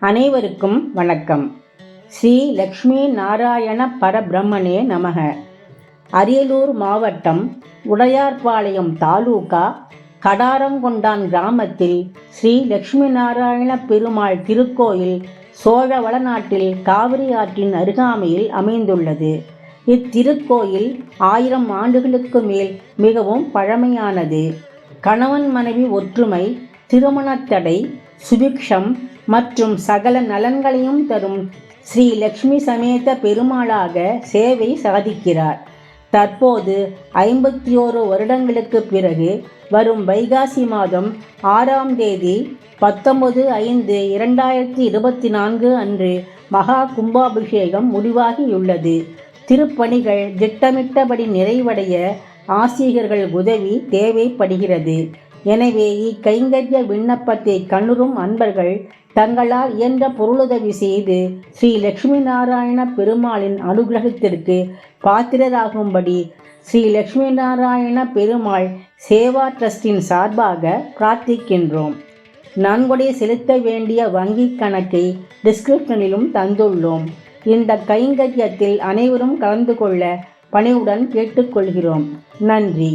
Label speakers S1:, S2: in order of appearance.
S1: அனைவருக்கும் வணக்கம். ஸ்ரீ லக்ஷ்மி நாராயண பரபிரம்மனே நமக. அரியலூர் மாவட்டம் உடையார்பாளையம் தாலூகா கடாரங்கொண்டான் கிராமத்தில் ஸ்ரீ லக்ஷ்மி நாராயண பெருமாள் திருக்கோயில் சோழ வளநாட்டில் காவிரி ஆற்றின் அருகாமையில் அமைந்துள்ளது. இத்திருக்கோயில் ஆயிரம் ஆண்டுகளுக்கு மேல் மிகவும் பழமையானது. கணவன் மனைவி ஒற்றுமை திருமணத்தடை சுபிக்ஷம் மற்றும் சகல நலன்களையும் தரும் ஸ்ரீ லக்ஷ்மி சமேத பெருமாளாக சேவை சாதிக்கிறார். தற்போது ஐம்பத்தி ஓரு வருடங்களுக்கு பிறகு வரும் வைகாசி மாதம் ஆறாம் தேதி பத்தொன்பது ஐந்து இரண்டாயிரத்தி இருபத்தி நான்கு அன்று மகா கும்பாபிஷேகம் முடிவாகியுள்ளது. திருப்பணிகள் திட்டமிட்டபடி நிறைவடைய ஆசிரியர்கள் உதவி தேவைப்படுகிறது. எனவே இக்கைங்கரிய விண்ணப்பத்தை கண்ணுறும் அன்பர்கள் தங்களால் இயன்ற பொருளுதவி செய்து ஸ்ரீ லட்சுமி நாராயண பெருமாளின் அனுகிரகத்திற்கு பாத்திரராகும்படி ஸ்ரீ லட்சுமி நாராயண பெருமாள் சேவா ட்ரஸ்டின் சார்பாக பிரார்த்திக்கின்றோம். நன்கொடை செலுத்த வேண்டிய வங்கிக் கணக்கை டிஸ்கிரிப்ஷனிலும் தந்துள்ளோம். இந்த கைங்கரியத்தில் அனைவரும் கலந்து கொள்ள பணிவுடன் கேட்டுக்கொள்கிறோம். நன்றி.